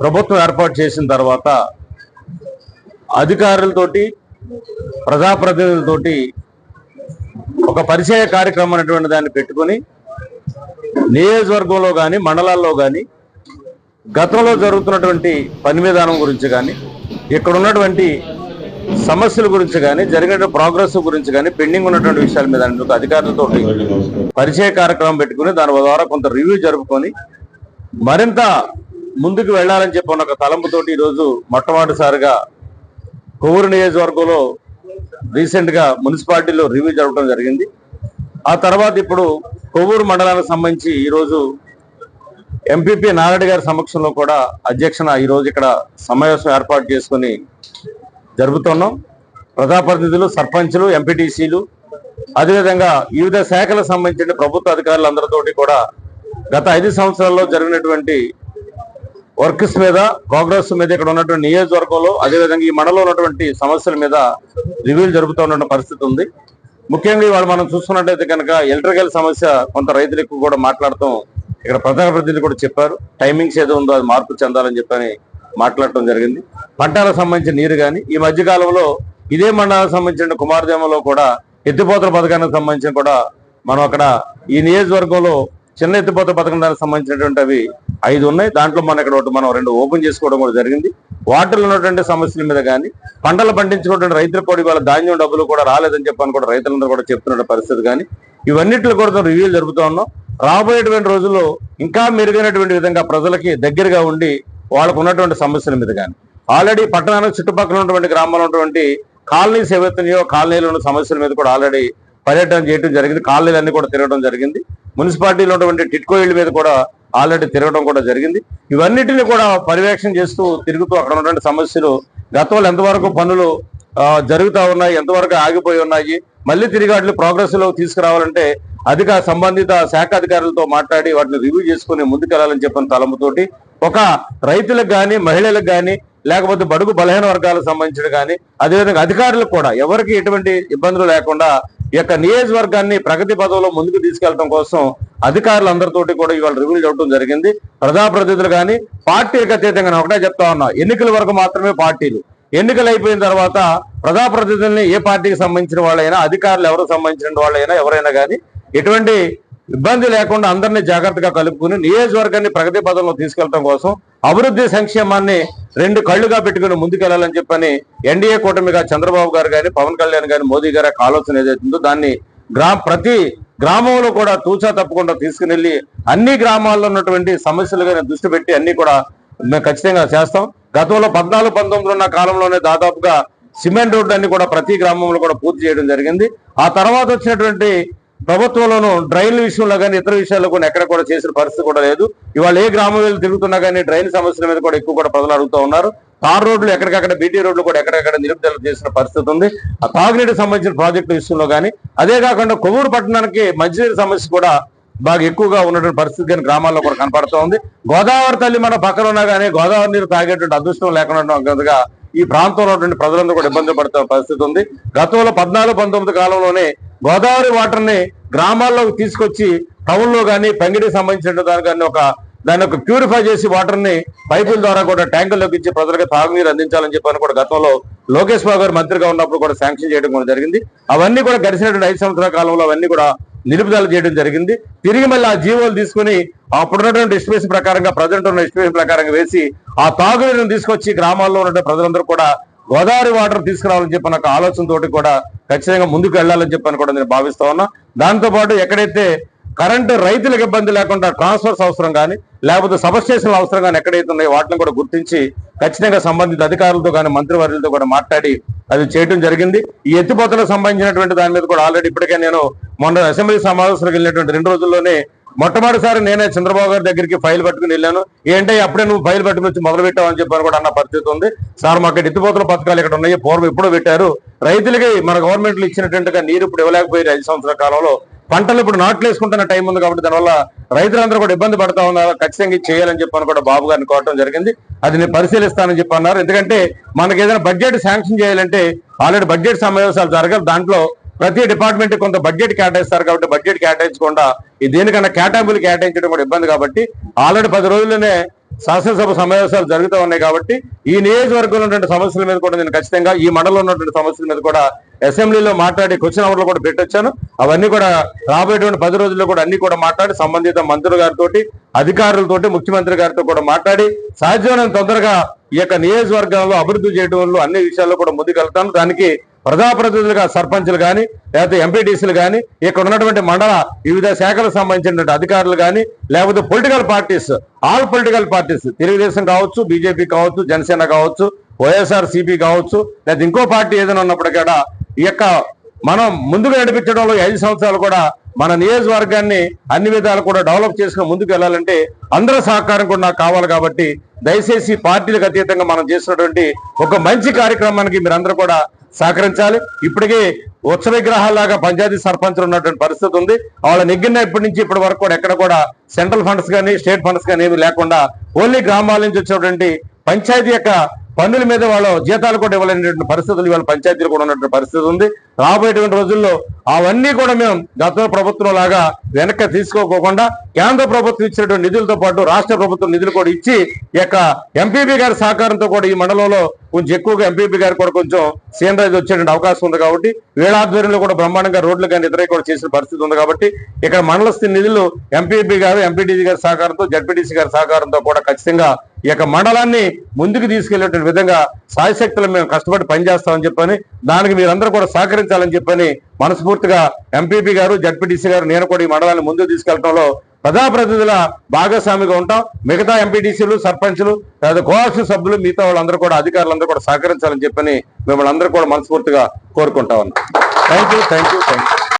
ప్రభుత్వం ఏర్పాటు చేసిన తర్వాత అధికారులతోటి ప్రజాప్రతినిధులతోటి ఒక పరిచయ కార్యక్రమం అనేటువంటి దాన్ని పెట్టుకొని నియోజకవర్గంలో కానీ మండలాల్లో కానీ గతంలో జరుగుతున్నటువంటి పని విధానం గురించి కానీ ఇక్కడ ఉన్నటువంటి సమస్యల గురించి కానీ జరిగిన ప్రోగ్రెస్ గురించి కానీ పెండింగ్ ఉన్నటువంటి విషయాల మీద అధికారులతో పరిచయ కార్యక్రమం పెట్టుకుని దాని ద్వారా కొంత రివ్యూ జరుపుకొని మరింత ముందుకు వెళ్ళాలని చెప్పి ఉన్న ఒక తలంపుతోటి ఈరోజు మొట్టమొదటిసారిగా కొవ్వూరు నియోజకవర్గంలో రీసెంట్గా మున్సిపాలిటీలో రివ్యూ జరగడం జరిగింది. ఆ తర్వాత ఇప్పుడు కొవ్వూరు మండలానికి సంబంధించి ఈరోజు ఎంపీపీ నారాయణ గారి సమక్షంలో కూడా అధ్యక్షన ఈరోజు ఇక్కడ సమావేశం ఏర్పాటు చేసుకుని జరుపుతున్నాం. ప్రజాప్రతినిధులు సర్పంచులు ఎంపీటీసీలు అదేవిధంగా వివిధ శాఖలకు సంబంధించిన ప్రభుత్వ అధికారులందరితోటి కూడా గత ఐదు సంవత్సరాల్లో జరిగినటువంటి వర్క్స్ మీద ప్రోగ్రెస్ మీద ఇక్కడ ఉన్నటువంటి నియోజకవర్గంలో అదేవిధంగా ఈ మండలంలో ఉన్నటువంటి సమస్యల మీద రివ్యూలు జరుపుతున్న పరిస్థితి ఉంది. ముఖ్యంగా ఇవాళ మనం చూసుకున్నట్టయితే కనుక ఎలక్ట్రికల్ సమస్య కొంత రైతులకు కూడా మాట్లాడటం ఇక్కడ ప్రజాప్రతినిధులు కూడా చెప్పారు. టైమింగ్స్ ఏదో ఉందో అది మార్పు చెందాలని చెప్పని మాట్లాడటం జరిగింది. పంటలకు సంబంధించిన నీరు కానీ ఈ మధ్య కాలంలో ఇదే మండలానికి సంబంధించిన కుమారదేమలో కూడా ఎత్తిపోతల పథకానికి సంబంధించిన కూడా మనం అక్కడ ఈ నియోజకవర్గంలో చిన్న ఎత్తిపోతల పథకం దానికి సంబంధించినటువంటి అవి ఐదు ఉన్నాయి. దాంట్లో మనం ఇక్కడ ఒకటి మనం రెండు ఓపెన్ చేసుకోవడం కూడా జరిగింది. వాటర్లో ఉన్నటువంటి సమస్యల మీద కానీ పంటలు పండించుకున్నటువంటి రైతుల కూడా వాళ్ళ ధాన్యం డబ్బులు కూడా రాలేదని చెప్పని కూడా రైతులందరూ కూడా చెప్తున్న పరిస్థితి కానీ ఇవన్నిట్లో కూడా రివ్యూలు జరుపుతూ ఉన్నాం. రాబోయేటువంటి రోజుల్లో ఇంకా మెరుగైనటువంటి విధంగా ప్రజలకి దగ్గరగా ఉండి వాళ్ళకు ఉన్నటువంటి సమస్యల మీద కానీ ఆల్రెడీ పట్టణానికి చుట్టుపక్కల ఉన్నటువంటి గ్రామాల్లో ఉన్నటువంటి కాలనీస్ ఏవైతున్నాయో కాలనీలో ఉన్న సమస్యల మీద కూడా ఆల్రెడీ పర్యటన చేయడం జరిగింది. కాలనీలన్నీ కూడా తిరగడం జరిగింది. మున్సిపాలిటీలో ఉన్నటువంటి టిట్కో ఇళ్ళ మీద కూడా ఆల్రెడీ తిరగడం కూడా జరిగింది. ఇవన్నిటిని కూడా పర్యవేక్షణ చేస్తూ తిరుగుతూ అక్కడ ఉన్నటువంటి సమస్యలు గతంలో ఎంతవరకు పనులు జరుగుతూ ఉన్నాయి ఎంతవరకు ఆగిపోయి ఉన్నాయి మళ్ళీ తిరిగి వాటిని ప్రోగ్రెస్లో తీసుకురావాలంటే అధిక సంబంధిత శాఖ అధికారులతో మాట్లాడి వాటిని రివ్యూ చేసుకుని ముందుకెళ్ళాలని చెప్పిన తలంపుతోటి ఒక రైతులకు కానీ మహిళలకు కానీ లేకపోతే బడుగు బలహీన వర్గాలకు సంబంధించిన కానీ అదేవిధంగా అధికారులకు కూడా ఎవరికి ఎటువంటి ఇబ్బందులు లేకుండా ఈ యొక్క నియోజకవర్గాన్ని ప్రగతి పదవిలో ముందుకు తీసుకెళ్ళడం కోసం అధికారులందరితోటి కూడా ఇవాళ రివ్యూలు చూడటం జరిగింది. ప్రజాప్రతినిధులు కానీ పార్టీలకు అతీతంగా ఒకటే చెప్తా ఉన్నా ఎన్నికల వరకు మాత్రమే పార్టీలు. ఎన్నికలు అయిపోయిన తర్వాత ప్రజాప్రతినిధుల్ని ఏ పార్టీకి సంబంధించిన వాళ్ళైనా అధికారులు ఎవరికి సంబంధించిన వాళ్ళైనా ఎవరైనా కానీ ఎటువంటి ఇబ్బంది లేకుండా అందరినీ జాగ్రత్తగా కలుపుకుని నియోజకవర్గాన్ని ప్రగతి పదంలో తీసుకెళ్ళడం కోసం అభివృద్ధి సంక్షేమాన్ని రెండు కళ్ళుగా పెట్టుకుని ముందుకెళ్ళాలని చెప్పని ఎన్డీఏ కూటమిగా చంద్రబాబు గారు కానీ పవన్ కళ్యాణ్ గారి మోదీ గారి ఆలోచన ఏదైతుందో దాన్ని గ్రామ ప్రతి గ్రామంలో కూడా తూచా తప్పకుండా తీసుకుని వెళ్ళి అన్ని గ్రామాల్లో ఉన్నటువంటి సమస్యలు కానీ దృష్టి పెట్టి అన్ని కూడా మేము ఖచ్చితంగా చేస్తాం. గతంలో పద్నాలుగు పంతొమ్మిది ఉన్న కాలంలోనే దాదాపుగా సిమెంట్ రోడ్డు అన్ని కూడా ప్రతి గ్రామంలో కూడా పూర్తి చేయడం జరిగింది. ఆ తర్వాత వచ్చినటువంటి ప్రభుత్వంలోనూ డ్రైన్ల విషయంలో కానీ ఇతర విషయాల్లో కూడా ఎక్కడ కూడా చేసిన పరిస్థితి కూడా లేదు. ఇవాళ ఏ గ్రామం వెళ్ళి తిరుగుతున్నా కానీ డ్రైన్ సమస్యల మీద కూడా ఎక్కువ కూడా ప్రజలు అడుగుతూ ఉన్నారు. తార్ రోడ్లు ఎక్కడికక్కడ బీటీ రోడ్లు కూడా ఎక్కడెక్కడ నిలుపుదల చేసిన పరిస్థితి ఉంది. ఆ తాగునీటికి సంబంధించిన ప్రాజెక్టు విషయంలో కానీ అదే కాకుండా కొవ్వూరు పట్టణానికి మంచినీరు సమస్య కూడా బాగా ఎక్కువగా ఉన్నటువంటి పరిస్థితి కానీ గ్రామాల్లో కూడా కనపడుతూ ఉంది. గోదావరి తల్లి మన పక్కన ఉన్నా కానీ గోదావరి నీరు తాగేటువంటి అదృష్టం లేకుండా ఈ ప్రాంతంలో ఉన్నటువంటి ప్రజలందరూ కూడా ఇబ్బంది పడుతున్న పరిస్థితి ఉంది. గతంలో పద్నాలుగు పంతొమ్మిది కాలంలోనే గోదావరి వాటర్ని గ్రామాల్లోకి తీసుకొచ్చి టౌన్లో కానీ పంగిడికి సంబంధించిన దాని కానీ ఒక దాన్ని ఒక ప్యూరిఫై చేసి వాటర్ని పైపుల ద్వారా కూడా ట్యాంకుల్లోకి ఇచ్చి ప్రజలకు తాగునీరు అందించాలని చెప్పని కూడా గతంలో లోకేష్ బాబు గారు మంత్రిగా ఉన్నప్పుడు కూడా శాంక్షన్ చేయడం కూడా జరిగింది. అవన్నీ కూడా గడిచినటువంటి ఐదు సంవత్సరాల కాలంలో అవన్నీ కూడా నిలుపుదల చేయడం జరిగింది. తిరిగి మళ్ళీ ఆ జీవోలు తీసుకుని అప్పుడున్నటువంటి ఎస్టిమేషన్ ప్రకారంగా ప్రజెంట్ ఉన్న ఎస్టిమేషన్ ప్రకారంగా వేసి ఆ తాగునీరుని తీసుకొచ్చి గ్రామాల్లో ఉన్న ప్రజలందరూ కూడా గోదావరి వాటర్ తీసుకురావాలని చెప్పిన ఒక ఆలోచనతోటి కూడా ఖచ్చితంగా ముందుకు వెళ్ళాలని చెప్పని కూడా నేను భావిస్తా ఉన్నా. దాంతోపాటు ఎక్కడైతే కరెంటు రైతులకు ఇబ్బంది లేకుండా ట్రాన్స్ఫర్స్ అవసరం కానీ లేకపోతే సబ్స్టేషన్లు అవసరం కానీ ఎక్కడైతే ఉన్నాయో వాటిని కూడా గుర్తించి ఖచ్చితంగా సంబంధిత అధికారులతో కానీ మంత్రివర్యులతో కూడా మాట్లాడి అది చేయడం జరిగింది. ఈ ఎత్తిపోతలకు సంబంధించినటువంటి దాని మీద కూడా ఆల్రెడీ ఇప్పటికే నేను మొన్న అసెంబ్లీ సమావేశాలకు వెళ్ళినటువంటి రెండు రోజుల్లోనే మొట్టమొదటిసారి నేనే చంద్రబాబు గారి దగ్గరికి ఫైల్ పట్టుకుని వెళ్ళాను. ఏంటంటే అప్పుడే నువ్వు ఫైల్ పట్టుకుని వచ్చి మొదలు పెట్టావు అని చెప్పాను కూడా అన్న పరిస్థితి ఉంది. సార్ మాకు ఎత్తిపోతల పథకాలు ఇక్కడ ఉన్నాయి పూర్వం ఎప్పుడో పెట్టారు. రైతులకి మన గవర్నమెంట్లు ఇచ్చినట్టుగా నీరు ఇప్పుడు ఇవ్వలేకపోయారు ఐదు సంవత్సరాల కాలంలో. పంటలు ఇప్పుడు నాట్లు వేసుకుంటున్న టైం ఉంది కాబట్టి దానివల్ల రైతులందరూ కూడా ఇబ్బంది పడతా ఉన్నారు. ఖచ్చితంగా చేయాలని చెప్పని కూడా బాబు గారిని కోరటం జరిగింది. అది నేను పరిశీలిస్తానని చెప్పి అన్నారు ఎందుకంటే మనకి ఏదైనా బడ్జెట్ శాంక్షన్ చేయాలంటే ఆల్రెడీ బడ్జెట్ సమావేశాలు జరగాలి. దాంట్లో ప్రతి డిపార్ట్మెంట్ కొంత బడ్జెట్ కేటాయిస్తారు కాబట్టి బడ్జెట్ కేటాయించకుండా దేనికన్నా కేటాయింపులు కేటాయించడం కూడా ఇబ్బంది కాబట్టి ఆల్రెడీ పది రోజుల్లోనే శాసనసభ సమావేశాలు జరుగుతూ ఉన్నాయి కాబట్టి ఈ నియోజకవర్గంలో ఉన్నటువంటి సమస్యల మీద కూడా నేను ఖచ్చితంగా ఈ మండలంలో ఉన్నటువంటి సమస్యల మీద కూడా అసెంబ్లీలో మాట్లాడి క్వశ్చన్ అవర్లో కూడా పెట్టొచ్చాను. అవన్నీ కూడా రాబోయేటువంటి పది రోజుల్లో కూడా అన్ని కూడా మాట్లాడి సంబంధిత మంత్రుల గారితో అధికారులతో ముఖ్యమంత్రి గారితో కూడా మాట్లాడి సాధ్యమైన తొందరగా ఈ యొక్క నియోజకవర్గంలో అభివృద్ధి చేయడంలో అన్ని విషయాల్లో కూడా ముందుకెళ్తాను. దానికి ప్రజాప్రతినిధులుగా సర్పంచులు కానీ లేకపోతే ఎంపీటీసీలు కానీ ఇక్కడ ఉన్నటువంటి మండల వివిధ శాఖలకు సంబంధించినటువంటి అధికారులు కానీ లేకపోతే political parties all political parties Telugu Desam కావచ్చు బీజేపీ కావచ్చు జనసేన కావచ్చు వైఎస్ఆర్ సిపి కావచ్చు లేదా ఇంకో పార్టీ ఏదైనా ఉన్నప్పుడు కూడా ఈ యొక్క మనం ముందుకు నడిపించడంలో ఐదు సంవత్సరాలు కూడా మన నియోజకవర్గాన్ని అన్ని విధాలు కూడా డెవలప్ చేసుకుని ముందుకు వెళ్ళాలంటే అందరి సహకారం కూడా నాకు కావాలి కాబట్టి దయచేసి పార్టీలకు అతీతంగా మనం చేసినటువంటి ఒక మంచి కార్యక్రమానికి మీరందరూ కూడా సహకరించాలి. ఇప్పటికే ఉత్సవ విగ్రహాలాగా పంచాయతీ సర్పంచులు ఉన్నటువంటి పరిస్థితి ఉంది. వాళ్ళ నెగ్గిన ఇప్పటి నుంచి ఇప్పటి వరకు కూడా ఎక్కడ కూడా సెంట్రల్ ఫండ్స్ కానీ స్టేట్ ఫండ్స్ కానీ ఏమీ లేకుండా ఓన్లీ గ్రామాల నుంచి వచ్చినటువంటి పంచాయతీ యొక్క పన్నుల మీద వాళ్ళ జీతాలు కూడా ఇవ్వలేనటువంటి పరిస్థితులు ఇవాళ పంచాయతీలు కూడా ఉన్నటువంటి పరిస్థితి ఉంది. రాబోయేటువంటి రోజుల్లో అవన్నీ కూడా మేము గత ప్రభుత్వం లాగా వెనక్కి తీసుకోకోకుండా కేంద్ర ప్రభుత్వం ఇచ్చినటువంటి నిధులతో పాటు రాష్ట్ర ప్రభుత్వం నిధులు కూడా ఇచ్చి ఈ యొక్క ఎంపీపీ గారి సహకారంతో కూడా ఈ మండలంలో కొంచెం ఎక్కువగా ఎంపీపీ గారు కూడా కొంచెం సీనరైజ్ వచ్చేటువంటి అవకాశం ఉంది కాబట్టి వీళ్ళ ఆధ్వర్యంలో కూడా బ్రహ్మాండంగా రోడ్లు కానీ ఇతర కూడా చేసిన పరిస్థితి ఉంది కాబట్టి ఇక్కడ మండల స్థితి నిధులు ఎంపీపీ గారు ఎంపీటీసీ గారి సహకారంతో జడ్పీటీసీ గారి సహకారంతో కూడా ఖచ్చితంగా ఈ యొక్క మండలాన్ని ముందుకు తీసుకెళ్ళేటువంటి విధంగా సాయశక్తులు మేము కష్టపడి పనిచేస్తామని చెప్పని దానికి మీరందరూ కూడా సహకరించాలని చెప్పని మనస్ఫూర్తిగా ఎంపీపీ గారు జడ్పీటీసీ గారు నేను కూడా ఈ మండలాన్ని ముందుకు తీసుకెళ్ళడంలో ప్రజాప్రతినిధుల భాగస్వామిగా ఉంటాం. మిగతా ఎంపీటీసీలు సర్పంచ్లు లేదా కోఆప్షన్ సభ్యులు మిగతా వాళ్ళందరూ కూడా అధికారులందరూ కూడా సహకరించాలని చెప్పని మిమ్మల్ని అందరూ కూడా మనస్ఫూర్తిగా కోరుకుంటా ఉన్నాం. Thank you thank you thank you